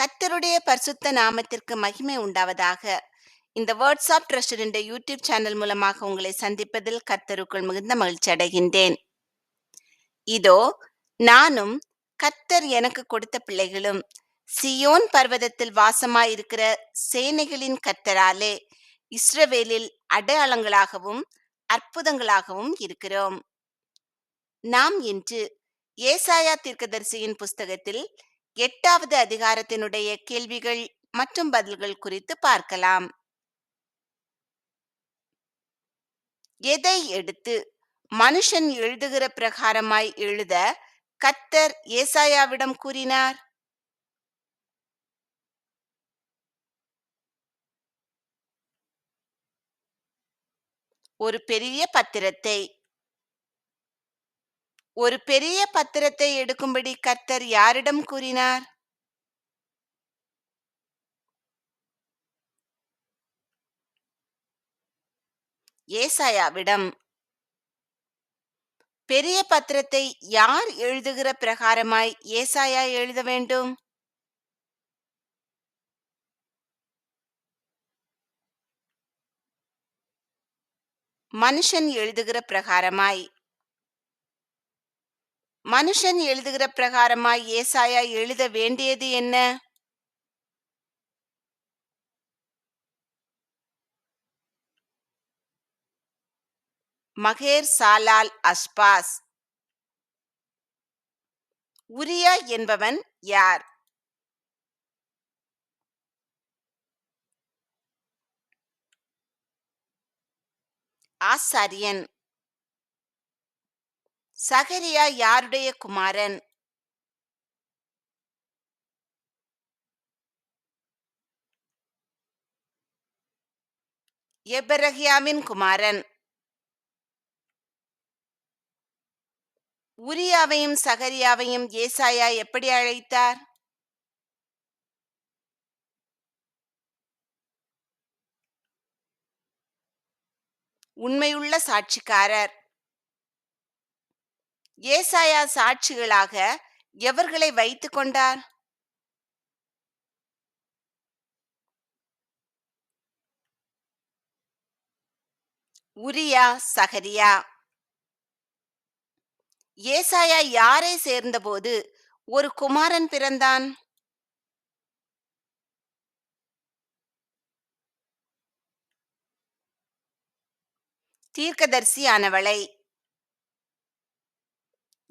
கத்தருடைய பரிசுத்த நாமத்திற்கு மகிமை உண்டாவதாக. இந்த words of truster YouTube channel மூலமாக உங்களை சந்திப்பதில் கத்தருக்குள் மிகுந்த மகிழ்ச்சி அடைகின்றேன். இதோ நானும் கத்தர் எனக்கு கொடுத்த பிள்ளைகளும் சியோன் பர்வதத்தில் வாசமாயிருக்கிற சேனைகளின் கத்தராலே இஸ்ரவேலில் அடையாளங்களாகவும் அற்புதங்களாகவும் இருக்கிறோம். நாம் இன்று ஏசாயா தீர்க்கதரிசியின் புஸ்தகத்தில் எட்டாவது அதிகாரத்தினுடைய கேள்விகள் மற்றும் பதில்கள் குறித்து பார்க்கலாம். எதை எடுத்து மனுஷன் எழுதுகிற பிரகாரமாய் எழுத கத்தர் ஏசாயாவிடம் கூறினார்? ஒரு பெரிய பத்திரத்தை ஒரு பெரிய பத்திரத்தை எடுக்கும்படி கர்த்தர் யாரிடம் கூறினார்? ஏசாயாவிடம் பெரிய பத்திரத்தை யார் எழுதுகிற பிரகாரமாய் ஏசாயா எழுத வேண்டும்? மனுஷன் எழுதுகிற பிரகாரமாய் மனுஷன் எழுதுகிற பிரகாரமாய் ஏசாயா எழுத வேண்டியது என்ன? மகேர் சாலால் அஸ்பாஸ். உரியா என்பவன் யார்? ஆசாரியன். சகரியா யாருடைய குமாரன்? எபரகியாமின் குமாரன். உரியாவையும் சகரியாவையும் ஏசாயா எப்படி அழைத்தார்? உண்மையுள்ள சாட்சிக்காரர். ஏசாயா சாட்சிகளாக எவர்களை வைத்துக் கொண்டார்? உரியா சகரியா. ஏசாயா யாரை சேர்ந்தபோது ஒரு குமாரன் பிறந்தான்? தீர்க்கதர்சியானவளை.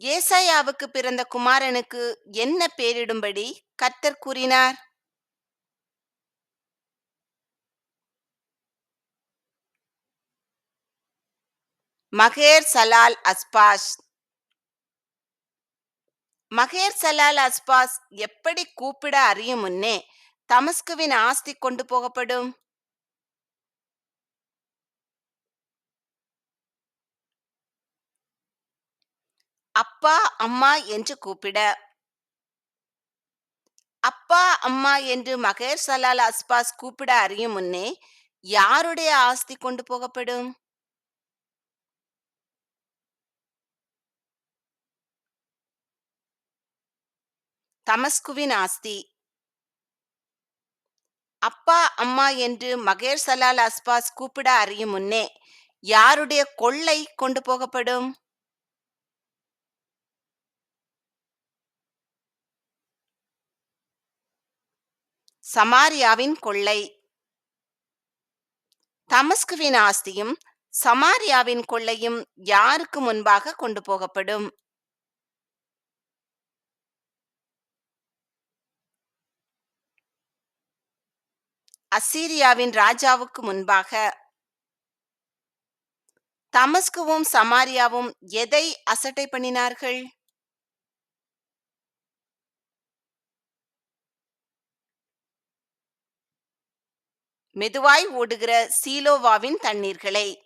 ஏசாயாவுக்கு பிறந்த குமாரனுக்கு என்ன பேரிடும்படி கர்த்தர் கூறினார்? மகேர் சலால் அஸ்பாஸ் மகேர் சலால் அஸ்பாஸ் எப்படி கூப்பிட அறியும் முன்னே தமஸ்குவின் ஆஸ்தி கொண்டு போகப்படும்? அப்பா அம்மா என்று கூப்பிட. அப்பா அம்மா என்று மகேர் சலால் அஸ்பாஸ் கூப்பிட அறியும் முன்னே யாருடைய ஆஸ்தி கொண்டு போகப்படும்? தமஸ்குவின் ஆஸ்தி. அப்பா அம்மா என்று மகேர் சலால் அஸ்பாஸ் கூப்பிட அறியும் முன்னே யாருடைய கொள்ளை கொண்டு போகப்படும்? சமாரியாவின் கொள்ளை. தமஸ்குவின் ஆஸ்தியும் சமாரியாவின் கொள்ளையும் யாருக்கு முன்பாக கொண்டு போகப்படும்? அசீரியாவின் ராஜாவுக்கு முன்பாக. தமஸ்குவும் சமாரியாவும் எதை அசட்டை பண்ணினார்கள்? மெதுவாய் ஓடுகிற சீலோவாவின் தண்ணீர்களை.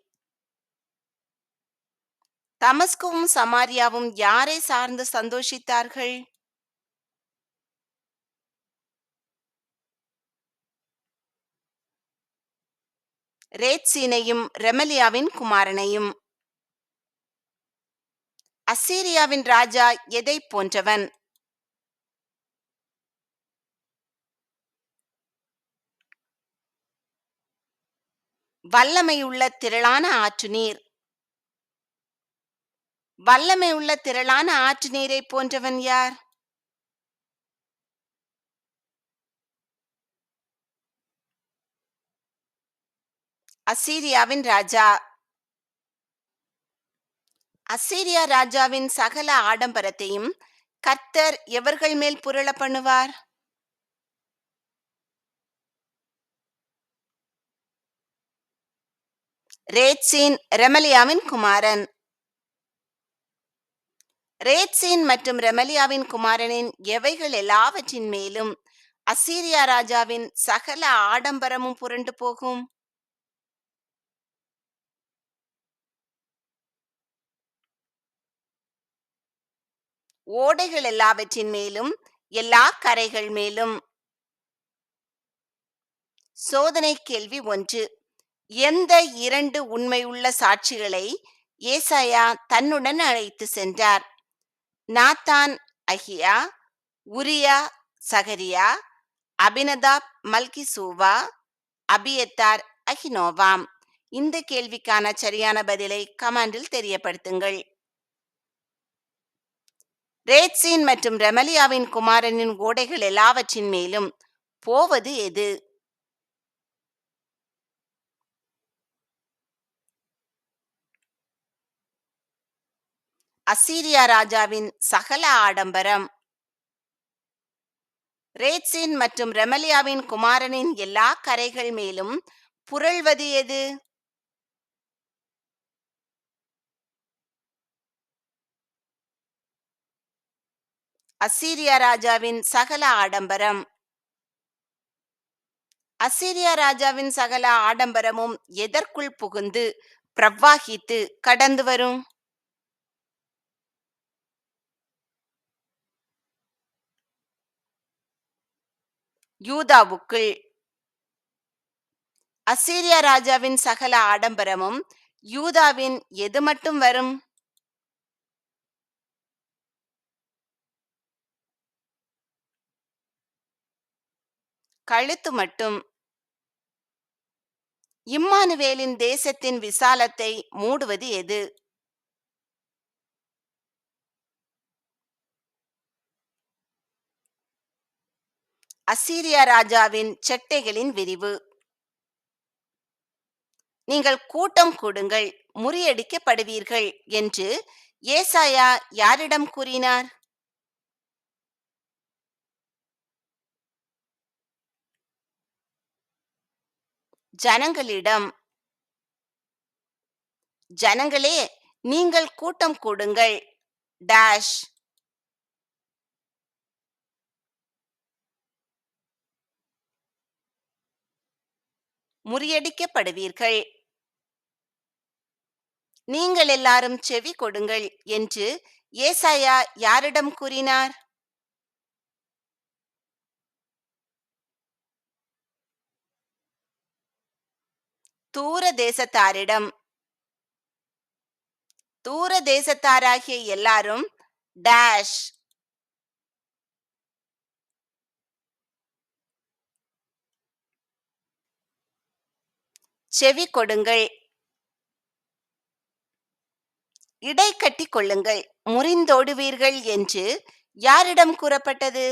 தமஸ்குவும் சமாரியாவும் யாரை சார்ந்து சந்தோஷித்தார்கள்? ரேட்சீனையும் ரெமலியாவின் குமாரனையும். அசீரியாவின் ராஜா எதை போன்றவன்? வல்லமையுள்ள திரளான ஆற்று நீர் வல்லமை உள்ள திரளான ஆற்று நீரைப் போன்றவன் யார்? அசீரியாவின் ராஜா. அசீரியா ராஜாவின் சகல ஆடம்பரத்தையும் கர்த்தர் எவர்கள் மேல் புரள பண்ணுவார்? ரேட்சீன் ரெமலியாவின் குமாரன். ரேட்சீன் மற்றும் ரெமலியாவின் குமாரனின் எவைகள் எல்லாவற்றின் மேலும் அசீரியா ராஜாவின் சகல ஆடம்பரமும் புரண்டு போகும்? ஓடைகள் எல்லாவற்றின் மேலும் எல்லா கரைகள் மேலும். சோதனை கேள்வி ஒன்று. எந்த இரண்டு உண்மையுள்ள சாட்சிகளை ஏசாயா தன்னுடன் அழைத்து சென்றார்? Nathan Ahijah Uriah Zechariah Abinadab Malchishua Abiathar Ahinoam இந்த கேள்விக்கான சரியான பதிலை கமாண்டில் தெரியப்படுத்துங்கள். ரேட்சீன் மற்றும் ரெமலியாவின் குமாரனின் ஓடைகள் எல்லாவற்றின் மேலும் போவது எது? அசீரியா ராஜாவின் சகல ஆடம்பரம். ரேட்சின் மற்றும் ரெமலியாவின் குமாரனின் எல்லா கரைகள் மேலும் புரள்வது எது? அசீரியா ராஜாவின் சகல ஆடம்பரம். அசீரியா ராஜாவின் சகல ஆடம்பரமும் எதற்குள் புகுந்து பிரவாகித்து கடந்து வரும்? யூதாவுக்குள் அசீரிய ராஜாவின் சகல ஆடம்பரமும் யூதாவின் எது மட்டும் வரும்? கழுத்து மட்டும். இம்மானுவேலின் தேசத்தின் விசாலத்தை மூடுவது எது? அசீரியா ராஜாவின் செட்டைகளின் விரிவு. நீங்கள் கூட்டம் கூடுங்கள் முறியடிக்கப்படுவீர்கள் என்று ஏசாயா யாரிடம் கூறினார்? ஜனங்களிடம் ஜனங்களே நீங்கள் கூட்டம் கூடுங்கள் டேஷ் முறியடிக்கப்படுவீர்கள். நீங்கள் எல்லாரும் செவி கொடுங்கள் என்று ஏசாயா யாரிடம் கூறினார்? தூர தேசத்தாரிடம். தூர தேசத்தாராகிய எல்லாரும் டேஷ் செவி கொடுங்கள். இடை கட்டி கொள்ளுங்கள். முறிந்தோடுவீர்கள் என்று யாரிடம் கூறப்பட்டது?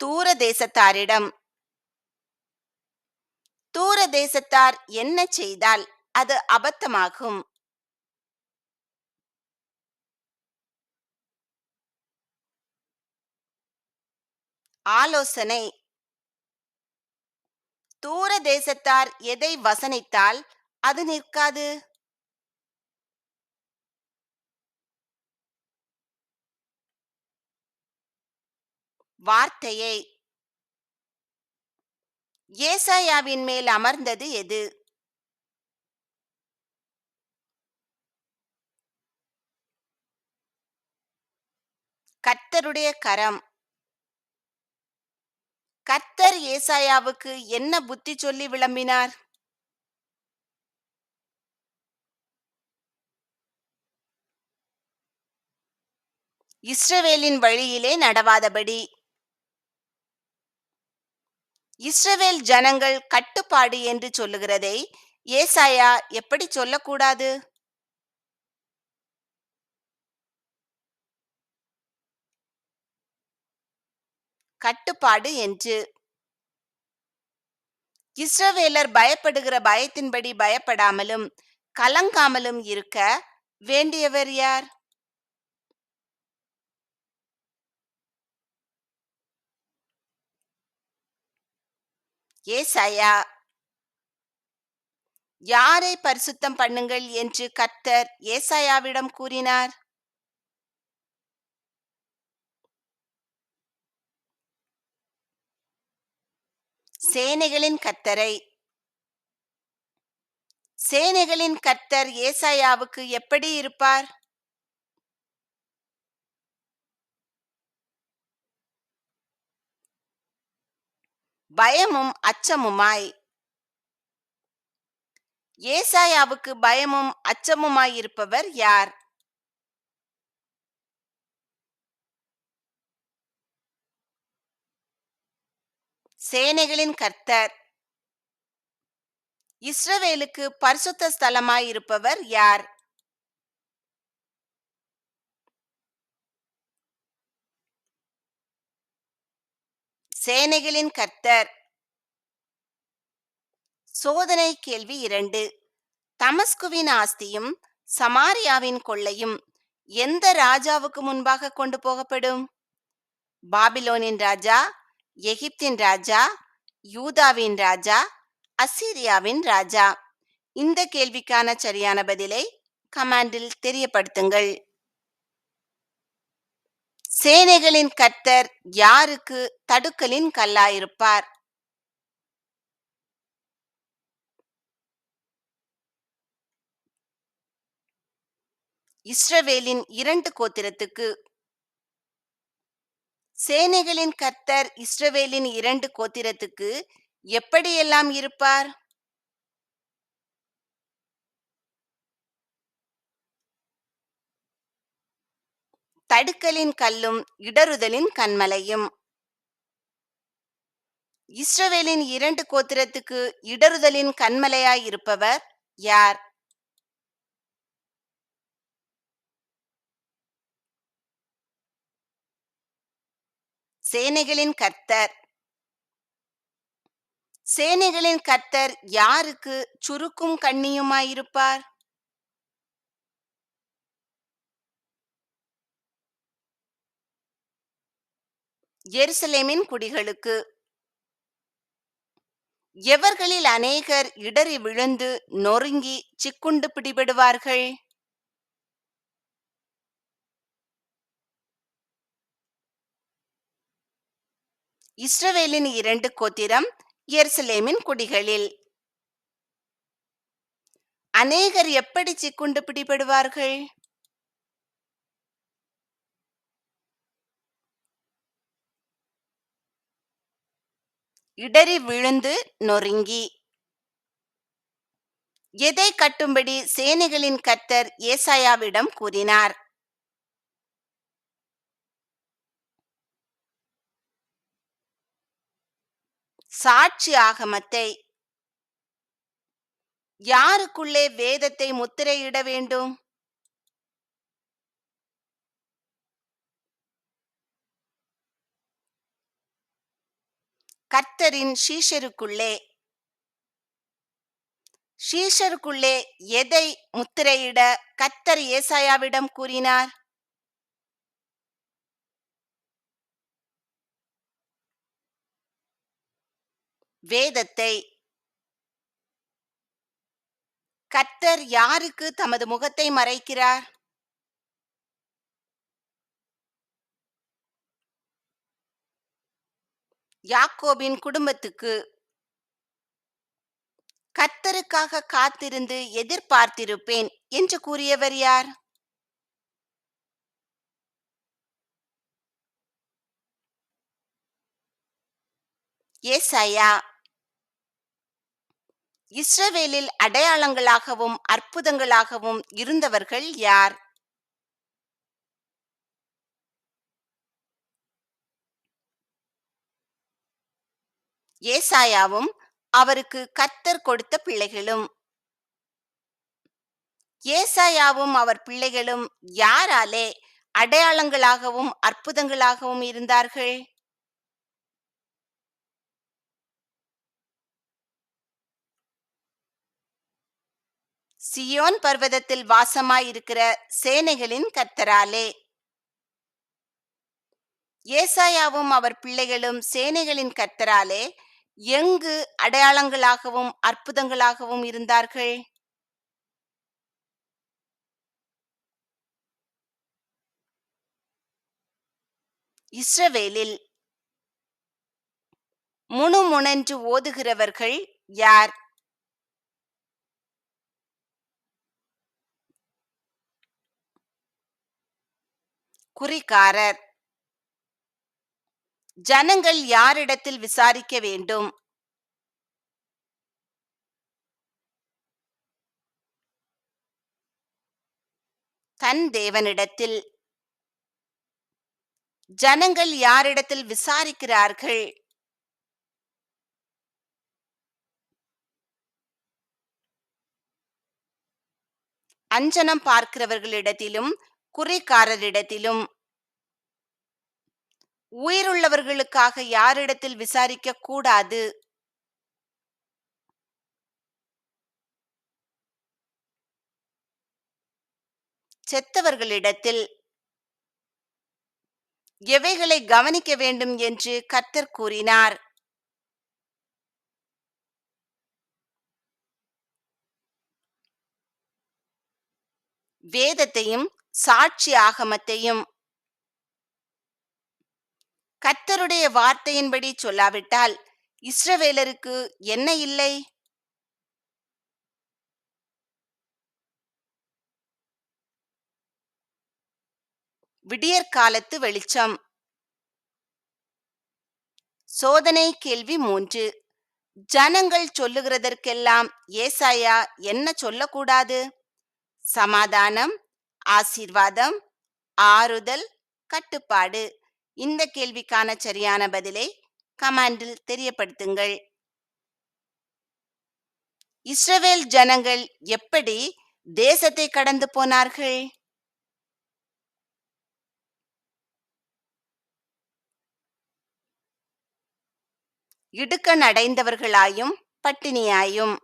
தூர தேசத்தாரிடம். தூர தேசத்தார் என்ன செய்தால் அது அபத்தமாகும்? ஆலோசனை. தூர தேசத்தார் எதை வசனித்தால் அது நிற்காது? வார்த்தையை. ஏசாயாவின் மேல் அமர்ந்தது எது? கர்த்தருடைய கரம். கர்த்தர் ஏசாயாவுக்கு என்ன புத்தி சொல்லி விளம்பினார்? இஸ்ரவேலின் வழியிலே நடவாதபடி. இஸ்ரவேல் ஜனங்கள் கட்டுப்பாடு என்று சொல்லுகிறதை ஏசாயா எப்படி சொல்லக்கூடாது? கட்டுப்பாடு என்று. இஸ்ரவேலர் பயப்படுகிற பயத்தின்படி பயப்படாமலும் கலங்காமலும் இருக்க வேண்டியவர் யார்? ஏசாயா. யாரை பரிசுத்தம் பண்ணுங்கள் என்று கர்த்தர் ஏசாயாவிடம் கூறினார்? சேனைகளின் கத்தரை சேனைகளின் கர்த்தர் ஏசாயாவுக்கு எப்படி இருப்பார்? பயமும் அச்சமுமாய். ஏசாயாவுக்கு பயமும் அச்சமுமாய் இருப்பவர் யார்? சேனைகளின் கர்த்தர். இஸ்ரவேலுக்கு பரிசுத்த ஸ்தலமாய் இருப்பவர் யார்? சேனைகளின் கர்த்தர். சோதனை கேள்வி இரண்டு. தமஸ்குவின் ஆஸ்தியும் சமாரியாவின் கொள்ளையும் எந்த ராஜாவுக்கு முன்பாக கொண்டு போகப்படும்? பாபிலோனின் ராஜா எகிப்தின் ராஜா யூதாவின் ராஜா அசீரியாவின் ராஜா? இந்த கேள்விக்கான சரியான பதிலை கமாண்டில் தெரியப்படுத்துங்கள். சேனைகளின் கர்த்தர் யாருக்கு தடுக்கலின் கல்லாயிருப்பார்? இஸ்ரவேலின் இரண்டு கோத்திரத்துக்கு சேனைகளின் கர்த்தர் இஸ்ரவேலின் இரண்டு கோத்திரத்துக்கு எப்படியெல்லாம் இருப்பார்? தடுக்கலின் கல்லும் இடறுதலின் கண்மலையும் இஸ்ரவேலின் இரண்டு கோத்திரத்துக்கு இடறுதலின் கண்மலையாய் இருப்பவர் யார்? சேனைகளின் கர்த்தர். சேனைகளின் கர்த்தர் யாருக்கு சுருக்கும் கண்ணியுமாயிருப்பார் எருசலேமின் குடிகளுக்கு. எவர்களில் அநேகர் இடறி விழுந்து நொறுங்கி சிக்குண்டு பிடிபடுவார்கள்? இஸ்ரவேலின் இரண்டு கோத்திரம் எருசலேமின் குடிகளில். அநேகர் எப்படி சிக்குண்டு பிடிபடுவார்கள்? இடறி விழுந்து நொறுங்கி. எதை கட்டும்படி சேனைகளின் கர்த்தர் ஏசாயாவிடம் கூறினார்? சாட்சி ஆகமத்தை. யாருக்குள்ளே வேதத்தை முத்திரையிட வேண்டும்? கர்த்தரின் ஷீஷருக்குள்ளே ஷீஷருக்குள்ளே எதை முத்திரையிட கர்த்தர் ஏசாயாவிடம் கூறினார்? வேதத்தை கர்த்தர் யாருக்கு தமது முகத்தை மறைக்கிறார்? யாக்கோபின் குடும்பத்துக்கு கர்த்தருக்காக காத்திருந்து எதிர்பார்த்திருப்பேன் என்று கூறியவர் யார்? ஏசாயா இஸ்ரவேலில் அடையாளங்களாகவும் அற்புதங்களாகவும் இருந்தவர்கள் யார்? ஏசாயாவும் அவருக்கு கத்தர் கொடுத்த பிள்ளைகளும். ஏசாயாவும் அவர் பிள்ளைகளும் யாராலே அடையாளங்களாகவும் அற்புதங்களாகவும் இருந்தார்கள்? சியோன் பர்வதத்தில் வாசமாயிருக்கிற சேனைகளின் கர்த்தராலே. ஏசாயாவும் அவர் பிள்ளைகளும் சேனைகளின் கர்த்தராலே எங்கு அடையாளங்களாகவும் அற்புதங்களாகவும் இருந்தார்கள்? இஸ்ரவேலில் முணுமுணன்று ஓதுகிறவர்கள் யார்? குறிக்காரர் ஜனங்கள் யாரிடத்தில் விசாரிக்க வேண்டும்? தன் தேவனிடத்தில். ஜனங்கள் யாரிடத்தில் விசாரிக்கிறார்கள்? அஞ்சனம் பார்க்கிறவர்களிடத்திலும் குறைக்காரரிடத்திலும் உயிருள்ளவர்களுக்காக யாரிடத்தில் விசாரிக்க கூடாது செத்தவர்களிடத்தில் எவைகளை கவனிக்க வேண்டும் என்று கர்த்தர் கூறினார். வேதத்தையும் சாட்சி ஆகமத்தையும் கர்த்தருடைய வார்த்தையின்படி சொல்லாவிட்டால் இஸ்ரவேலருக்கு என்ன இல்லை? விடியற்காலத்து வெளிச்சம். சோதனை கேள்வி மூன்று. ஜனங்கள் சொல்லுகிறதற்கெல்லாம் ஏசாயா என்ன சொல்லக்கூடாது? சமாதானம் ஆசீர்வாதம் ஆறுதல் கட்டுப்பாடு. இந்த கேள்விக்கான சரியான பதிலை கமாண்டில் தெரியப்படுத்துங்கள். இஸ்ரவேல் ஜனங்கள் எப்படி தேசத்தை கடந்து போனார்கள்? இடுக்கன் அடைந்தவர்களாயும் பட்டினியாயும்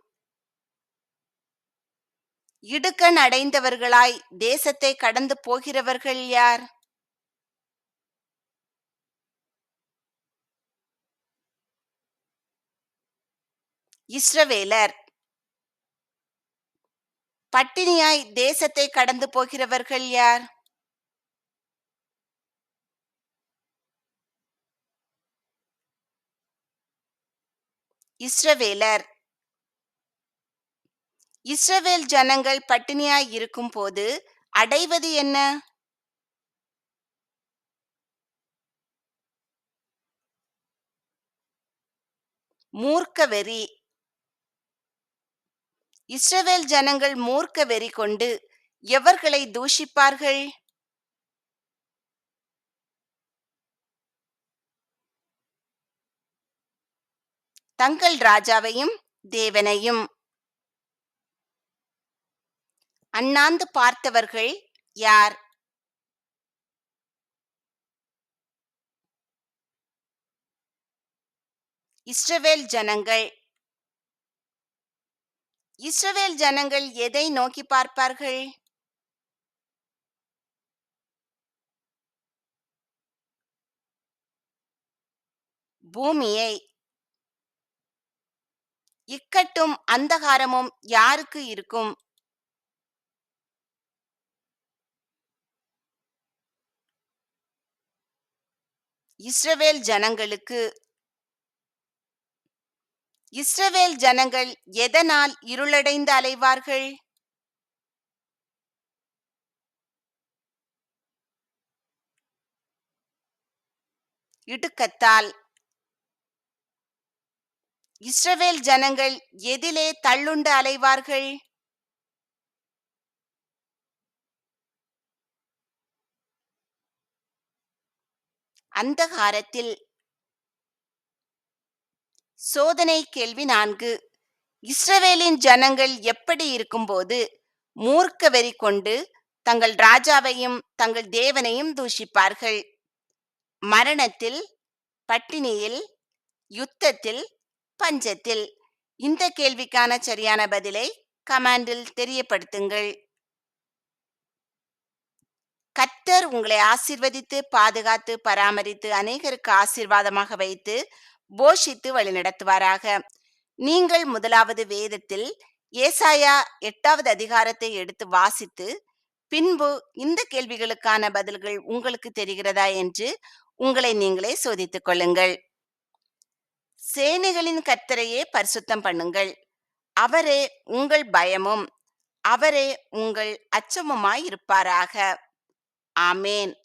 இடுக்கண் அடைந்தவர்களாய் தேசத்தை கடந்து போகிறவர்கள் யார்? இஸ்ரவேலர். பட்டினியாய் தேசத்தை கடந்து போகிறவர்கள் யார்? இஸ்ரவேலர். இஸ்ரவேல் ஜனங்கள் பட்டினியாய் இருக்கும்போது அடைவது என்ன? மூர்க்க வெறி. இஸ்ரவேல் ஜனங்கள் மூர்க்க வெறி கொண்டு எவர்களை தூஷிப்பார்கள்? தங்கள் ராஜாவையும் தேவனையும். அண்ணாந்து பார்த்தவர்கள் யார்? இஸ்ரவேல் ஜனங்கள். இஸ்ரவேல் ஜனங்கள் எதை நோக்கி பார்ப்பார்கள்? பூமியை. இக்கட்டும் அந்தகாரமும் யாருக்கு இருக்கும்? இஸ்ரவேல் ஜனங்களுக்கு இஸ்ரவேல் ஜனங்கள் எதனால் இருளடைந்து அலைவார்கள்? இடுக்கத்தால். இஸ்ரவேல் ஜனங்கள் எதிலே தள்ளுண்டு அலைவார்கள்? அந்தகாரத்தில். சோதனை கேள்வி நான்கு. இஸ்ரவேலின் ஜனங்கள் எப்படி இருக்கும்போது மூர்க்க வெறி கொண்டு தங்கள் ராஜாவையும் தங்கள் தேவனையும் தூஷிப்பார்கள்? மரணத்தில் பட்டினியில் யுத்தத்தில் பஞ்சத்தில். இந்த கேள்விக்கான சரியான பதிலை கமாண்டில் தெரியப்படுத்துங்கள். கர்த்தர் உங்களை ஆசிர்வதித்து பாதுகாத்து பராமரித்து அநேகருக்கு ஆசீர்வாதமாக வைத்து போஷித்து வழிநடத்துவாராக நீங்கள் முதலாவது வேதத்தில் ஏசாயா எட்டாவது அதிகாரத்தை எடுத்து வாசித்து பின்பு இந்த கேள்விகளுக்கான பதில்கள் உங்களுக்கு தெரிகிறதா என்று உங்களை நீங்களே சோதித்துக் கொள்ளுங்கள். சேனைகளின் கர்த்தரையே பரிசுத்தம் பண்ணுங்கள். அவரே உங்கள் பயமும். அவரே உங்கள் அச்சமுமாய் இருப்பாராக Amén.